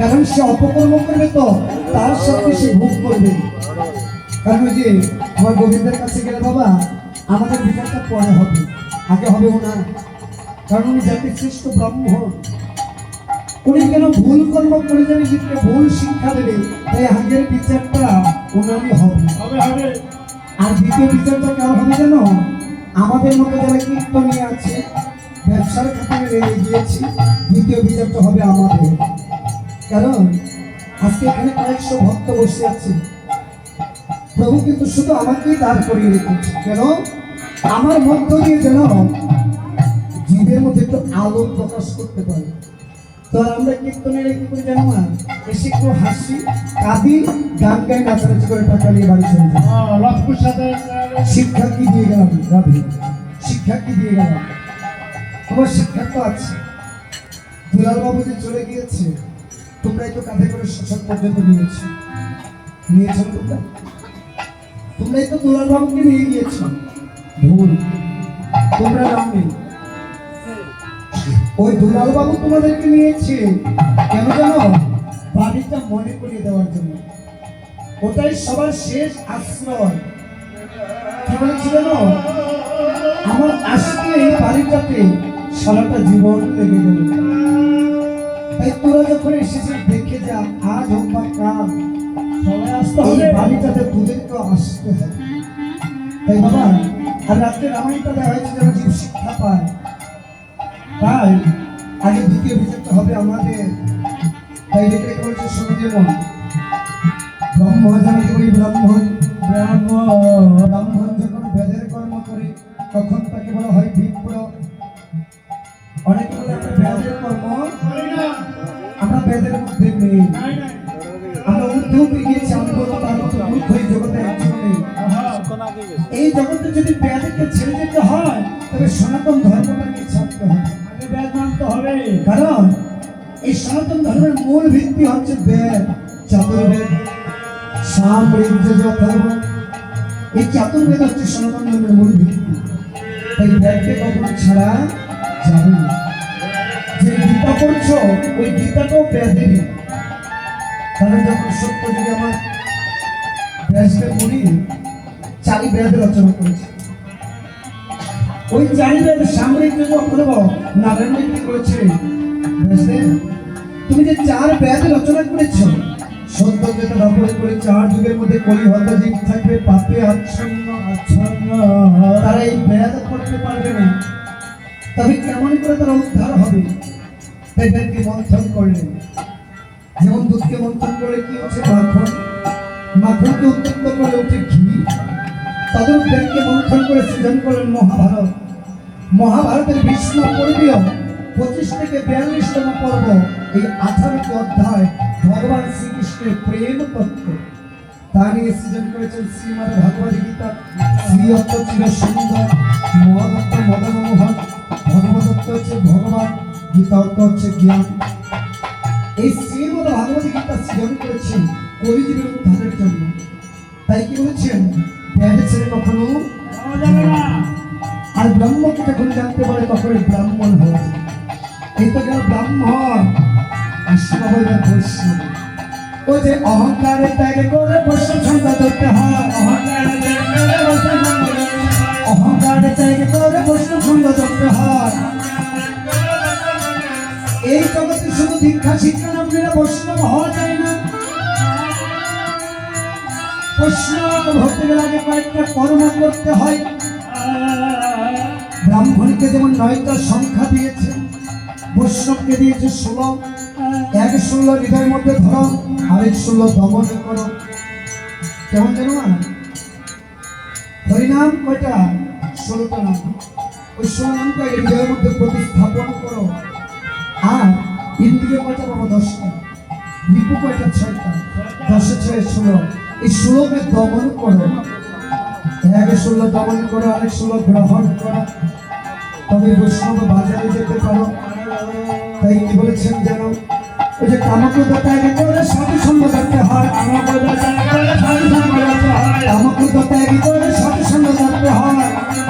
কারণ সে অপকর্ম করবে তো তার সাথে সে ভোগ করবে। কারণ যে আমার গোবিন্দের কাছে গেলে বাবা আমাদের বিচারটা পরে হবে আগে হবে ওনার। কারণ উনি জাতির শ্রেষ্ঠ ব্রাহ্মণ। উনি কেন ভুল কর্ম করে যাবে জীবকে ভুল শিক্ষা দেবে তাই আগের বিচারটা ওনারই হবে। আর দ্বিতীয় বিচারটা কার হবে জানো? আমাদের মতো যারা কীর্তনীয় আছে ব্যবসার খাতায় রেগে গিয়েছি দ্বিতীয় বিচারটা হবে আমাদের। কারণ আজকে এখানে কয়েকশো ভক্ত বসে আছে প্রভু কিন্তু শুধু আমাকেই দাঁড় করিয়ে রেখেছে কেন? আমার মধ্য দিয়ে যেন জীবের মধ্যে একটু আলো প্রকাশ করতে পারে। তো আমরা কীর্তনের কি করে জানো না? এসে একটু হাসি কাঁদি গান গাই নাচানাচি করে টাকা নিয়ে বাড়ি চলে শিক্ষা কি দিয়ে গেলাম? শিক্ষা কি দিয়ে গেলাম? তোমার শিক্ষা তো আছে। দুলাল বাবু যে চলে গিয়েছে তোমরাই তো কাঁধে করে শ্মশান পর্যন্ত নিয়েছো। নিয়েছো তোমরা? তোমরাই তো দুলাল বাবুকে নিয়ে গিয়েছো ভুল তোমরা নামনি ওই দুলাল বাবু তোমাদেরকে নিয়েছে কেন জানো? বাড়িটা মনে করিয়ে দেওয়ার জন্য। ওটাই সবার শেষ আশ্রয়। কি বলেছিল না? আমার আসতে এই বাড়িটাতে সারাটা জীবন লেগে গেল। তাই তোরা যখন এসেছিস দেখে যা আজ হোক বা কাল এই বাড়িটাতে তোদেরকে আসতে হবে। তাই বাবা আর রাত্রে রামায়ণটা দেওয়া হয়েছে যেন জীব শিক্ষা পায়। তাই আগে দ্বিতীয় বিচারটা হবে আমাদের। তাই রেখে বলছে শোনো যেমন ব্রহ্ম জানি করি ব্রাহ্মণ ব্রাহ্মণ ব্রাহ্মণ যখন বেদের কর্ম করে তখন তাকে বলা হয় বিপ্র। তার এই জগতে একজন নেই এই জগতে যদি বেদকে ছেড়ে যেতে হয় তবে সনাতন ধর্মটাকে ছাড়তে মানতে হবে। কারণ এই সনাতন ধর্মের মূল ভিত্তি হচ্ছে বেদ চতুর্বেদ সাম ঋগ্য অথর্ব এই চতুর্বেদ হচ্ছে সনাতন ধর্মের মূল ভিত্তি। তাই বেদকে কখনো ছাড়া যাবে না। যে গীতা পড়ছো ওই গীতাটাও বেদেরই কারণ যখন সত্য যুগে আমার ব্যাসদেব মুনি চারি বেদ রচনা করেছে। ওই চারি বেদ সামরিক যুগ অথর্ব নারায়ণ বিক্রি করেছে? তুমি যে চার বেদ রচনা করেছ, সত্য যেটা রচনা করে চার যুগের মধ্যে কলি হত, জীব থাকবে, পাপে আচ্ছন্ন আচ্ছন্ন। তারা এই বেদ পড়তে পারবে না। তবে কেমন করে তারা উদ্ধার হবে? তাই বেদকে মন্থন করলেন। যেমন দুধকে মন্থন করে কি হচ্ছে মাখন মাখনকে উত্তপ্ত করে উঠে ঘি। তাদের বেদকে মন্থন করে সৃজন করেন মহাভারত। মহাভারতের ভীষ্ম পর্বীয় পঁচিশ থেকে বিয়াল্লিশতম পর্ব এই আঠারোটি অধ্যায় ভগবান শ্রীকৃষ্ণের প্রেম তত্ত্ব। তা নিয়ে সৃজন করেছেন শ্রীমদ ভগবদ গীতা। শ্রী অর্থ চির সুন্দর মদ অর্থ মদন মোহন ভগবত হচ্ছে ভগবান গীতা অর্থ হচ্ছে জ্ঞান। এই সৃজন করেছেন কলিযুগের উদ্ধারের জন্য। তাই কি বলেছেন? ব্যাগ ছেড়ে কখনো? আর ব্রাহ্মণকে যখন জানতে পারে তখন ব্রাহ্মণ হয়ে? যায় এই তো গেল ব্রাহ্মণ। ও যে অহংকারে ত্যাগ করে ধরতে হয়। ত্যাগ করে ধরতে হয়। এই জগতে শুধু দীক্ষা শিক্ষা না পেলে বৈষ্ণব হওয়া যায় বৈষ্ণব হতে গেলে আগে কয়েকটা কর্ম করতে হয়। ব্রাহ্মণকে যেমন নয়টা সংখ্যা দিয়েছে, বৈষ্ণবকে দিয়েছে ষোলো, এক ষোলো হৃদয়ের মধ্যে ধরো, আরেক ষোলো দমন করো। কেমন জানো না? হরিনাম কয়টা? ষোলোটা নাম। ওই ষোলো নামটা হৃদয়ের মধ্যে প্রতিস্থাপন করো। আর ইন্দ্রিয় কয়টা? পাবো দশটা। রিপু কয়টা? ছয়টা। দশে ছয় ষোলো। এই ষোলোকে দমন করো। এক ষোলো দমন করো আরেক ষোলো গ্রহণ করো। তবে বৈষ্ণব বাজারে যেতে পারো। তাই কি বলেছেন যেন? ওই যে কামক্রোধ এক করে সাধু সঙ্গ করতে হয়। আমাকে এক করে সাধু সঙ্গ করতে হয়। কামক্রোধ এক করে সাধু সঙ্গ করতে হয়।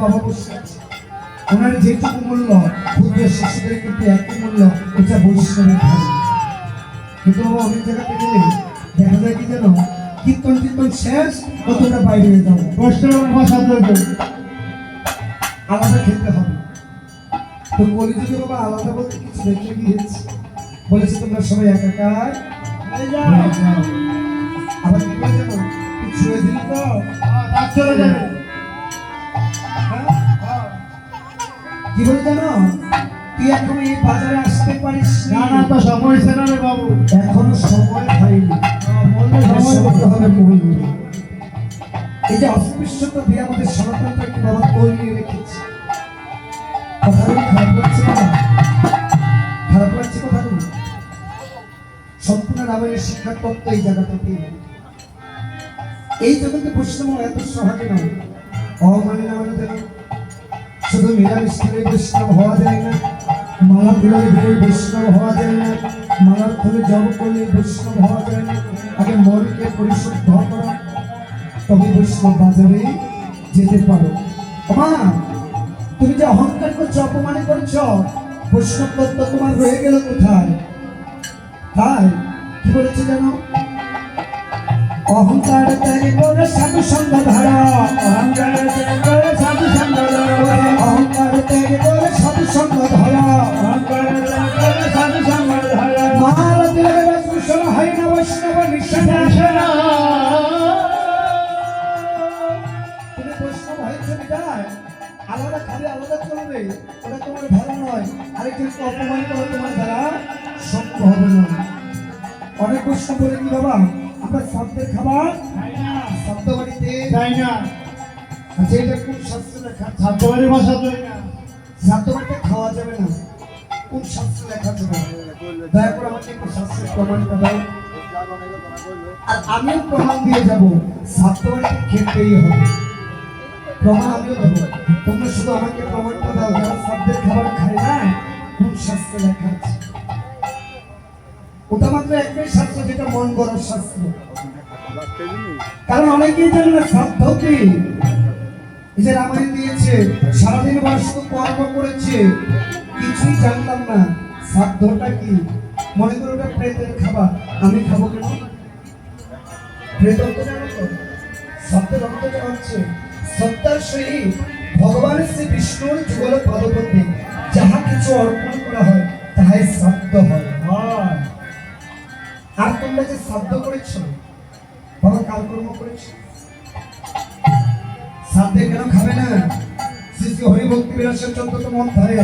বাবা বসে আছে ওনার যেটুকু মূল্য ক্ষুদ্র শিশুদের কিন্তু একই মূল্য, এটা বৈষ্ণবের ধর্ম কিন্তু বাবা অনেক জায়গাতে গেলে দেখা যায় কি যেন, কীর্তন কীর্তন শেষ তোমরা বাইরে হয়ে যাব? বৈষ্ণব ভাষা আলাদা খেতে হবে। তো কলিযুগে বাবা আলাদা বলতে কিছু দেখে গিয়েছে। বলেছে, তোমরা সবাই একাকার হয়ে হয়ে আবার কি বলে জানো? ছুঁয়ে দিলি তো? চলে যাবে। কি বলে জানো? তুই এখন এই বাজারে আসতে পারিস না। না তো সময় সেনা রে বাবু। এখনও সময় হয়নি। বললে সময় সময় করতে হবে মূল এই যে অস্পৃশ্যতা দিয়ে আমাদের সনাতনটা বাবা তৈরি রেখেছে। কথাগুলো খারাপ লাগছে না খারাপ লাগছে কথাগুলো সম্পূর্ণ রামায়ণের শিক্ষা তত্ত্ব এই জায়গাটাতে। এই জগতে বৈষ্ণব এত সহজে নয়। অমানে না মানে শুধু নিরামিষ খেলে বৈষ্ণব হওয়া যায় না। মালা ধরে ধরে বৈষ্ণব হওয়া যায় না। মালার ধরে জব করলে বৈষ্ণব হওয়া যায় না। আগে মনকে পরিশুদ্ধ করা। তবে বৈষ্ণব বাজারে যেতে পারো। মা তুমি যে অহংকার করছ, অপমান করছ, বৈষ্ণব তত্ত্ব তোমার রয়ে গেল কোথায়? তাই, কি বলেছে জানো? অহংকার ত্যাগ করে সাধু সঙ্গ ধারা অহংকার ত্যাগ করে সাধু সঙ্গ ধারা অহংকার তাই না? আচ্ছা এটা কোন শাস্ত্রে লেখা? ভাষা তাই না শব্দ খাওয়া যাবে না। কোন শাস্ত্রে লেখা দয়া করে আমাকে একটু শাস্ত্রের প্রমাণটা দাও। আর আমিও প্রমাণ দিয়ে যাব। শব্দ বাড়িতে খেতেই হবে। প্রমাণ আমিও দেবো। তোমরা শুধু আমাকে প্রমাণটা দাও যারা শব্দের খাবার খায় না কোন শাস্ত্রে লেখা আছে। ওটা মাত্র একটাই শাস্ত্র যেটা মন গড়ার শাস্ত্র কারণ অনেকেই জানে না কি এই যে রামায়ণ দিয়েছে, সারাদিন বয়স কর্ম করেছে, কিছুই জানতাম না। সাধ্যটা কি? মনে করো ওটা প্রেতের খাবার। আমি খাব কেন? প্রেত শব্দের যা হচ্ছে সত্তার সহিত ভগবানের শ্রী বিষ্ণুর যুগল পদপতি যাহা কিছু অর্পণ করা হয়, তাহাই শব্দ হয়। আর তোমরা যে শব্দ করেছ বাবা কালকর্ম করেছ সাথে কেন খাবে না শ্রী শ্রী হরিভক্তি বিলাসের চন্দ্রতম অধ্যায়ে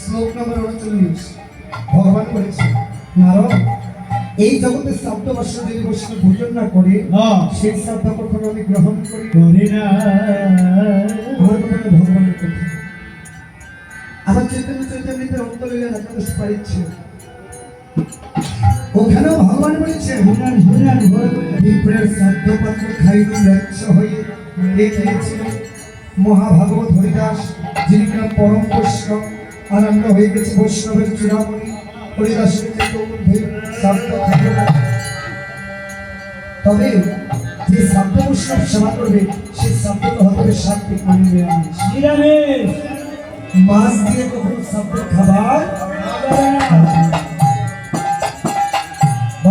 শ্লোক নম্বর উনচল্লিশ ভগবান বলেছে নারদ এই জগতে শব্দ বর্ষ যদি বৈষ্ণব ভোজন না করে হ্যাঁ। সেই শব্দ কখনো আমি গ্রহণ করি না। করি না। আমার কথা না ভগবানের কথা আমার চৈতন্য চৈতন্যের অন্তলীলের একাদশ পারিচ্ছে ওখানেও ভগবান শুনেন, শুনেন, ভয় করে। বিপ্রের শ্রাদ্ধপাত্র খাইনি ব্যর্থ হয়ে দেখিয়েছিলেন মহাভাগবত হরিদাস যিনি কিনা পরম বৈষ্ণব আনন্দ হয়ে গেছে বৈষ্ণবের চূড়ামণি হরিদাসের শ্রাদ্ধ তবে যে শ্রাদ্ধ বৈষ্ণব সেবা করবে সেই শ্রাদ্ধটা হতে হবে সাত্বিক মানে নিরামিষ। মাছ দিয়ে কখনো শ্রাদ্ধের খাবার।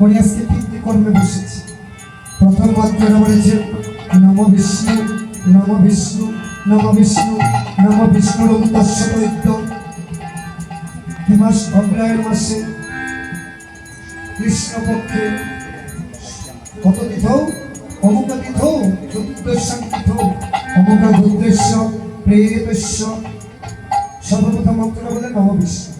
করে আজকে পিতৃকর্মে বসেছি। প্রথম মন্ত্রটা বলেছে, নম বিষ্ণু নম বিষ্ণু নম বিষ্ণু, নম বিষ্ণুর তস্য দৈত্য কি মাস অগ্রায়ণ মাসে কৃষ্ণপক্ষে কত তিথ? অমুক তিথ? চতুর্দশাং তিথ। অমুক দুর্দেশ্য প্রেতস্য সর্বপ্রথম মন্ত্রটা বলে নম বিষ্ণু।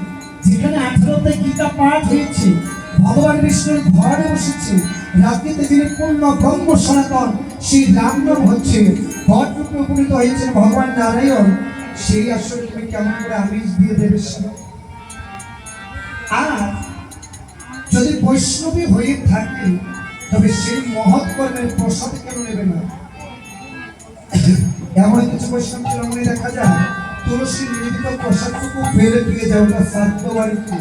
পাঠ হয়েছে ভগবান বিষ্ণুর ঘরে বসেছে, রাত্রিতে যিনি পূর্ণ ব্রহ্ম সনাতন, সেই হচ্ছে উপনীত ভগবান নারায়ণ। সেই আসলে তুমি কেমন করে আমিষ দিয়ে দেবে আর যদি বৈষ্ণবী হয়ে থাকে, তবে সেই মহৎ কর্মের প্রসাদ কেন নেবে না? এমন কিছু বৈষ্ণব চূড়ামণি দেখা যায়, তুলসী নিবেদিত প্রসাদটুকু ফেলে দিয়ে ওটা শ্রাদ্ধ বাড়িতে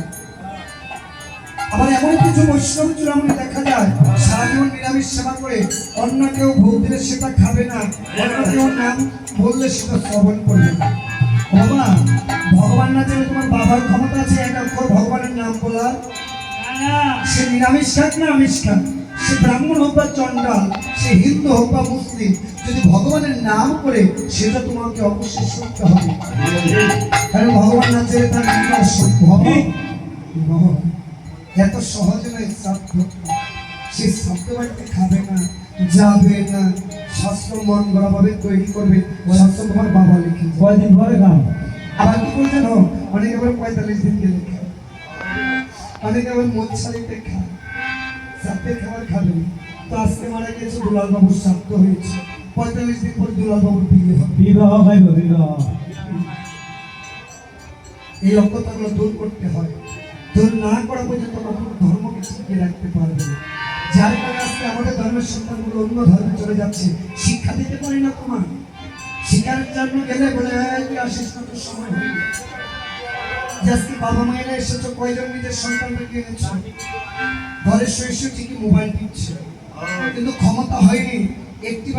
আবার এমন কিছু বৈষ্ণব চূড়ামণি দেখা যায়, সারা জীবন নিরামিষ সেবা করে, অন্য কেউ ভোগ দিলে সেটা খাবে না, অন্য কেউ নাম বললে সেটা শ্রবণ করবে না। বাবা, ভগবান না জানে তোমার বাবার ক্ষমতা আছে, এক অক্ষর ভগবানের নাম বলার সে নিরামিষ খাক না আমিষ খাক, সে ব্রাহ্মণ হোক বা চন্ডাল সে হিন্দু হোক বা মুসলিম, যদি ভগবানের নাম করে, সেটা তোমাকে অবশ্যই শুনতে হবে। কারণ ভগবান না চেয়ে তার নয়। এত সহজে নয় শ্রাদ্ধ সে শ্রাদ্ধ বাড়িতে খাবে না যাবে না। শাস্ত্র মন গড়াভাবে তৈরি করবে। শাস্ত্র তোমার বাবা লিখে। কয়দিন পরে খাও আবার কি বলছেন ও অনেকে আবার পঁয়তাল্লিশ দিন গেলে খায়। অনেকে আবার মোচ্ছালিতে খায়। সাথে খাবার খাবে তো আজকে মারা গেছে দুলাল বাবুর শ্রাদ্ধ হয়েছে। পঁয়তাল্লিশ দিন পর দুলাল বাবুর বিয়ে বিবাহ খাইব বিবাহ। এই অজ্ঞতাগুলো দূর করতে হয়। দূর না করা পর্যন্ত কখনো ধর্মকে টিকিয়ে রাখতে পারবে যার কারণে আজকে আমাদের ধর্মের সন্তানগুলো অন্য ধর্মে চলে যাচ্ছে। শিক্ষা দিতে পারি না তোমার। শিক্ষার জন্য গেলে বলে "এই, তুই আসিস না সময় হয়ে বাবা মায়েরা এসেছ কয়জন নিজের সন্তানদেরকে এনেছো? ঘরের শৈশব ঠিকই মোবাইল টিপছে। কিন্তু ক্ষমতা হয়নি। একটি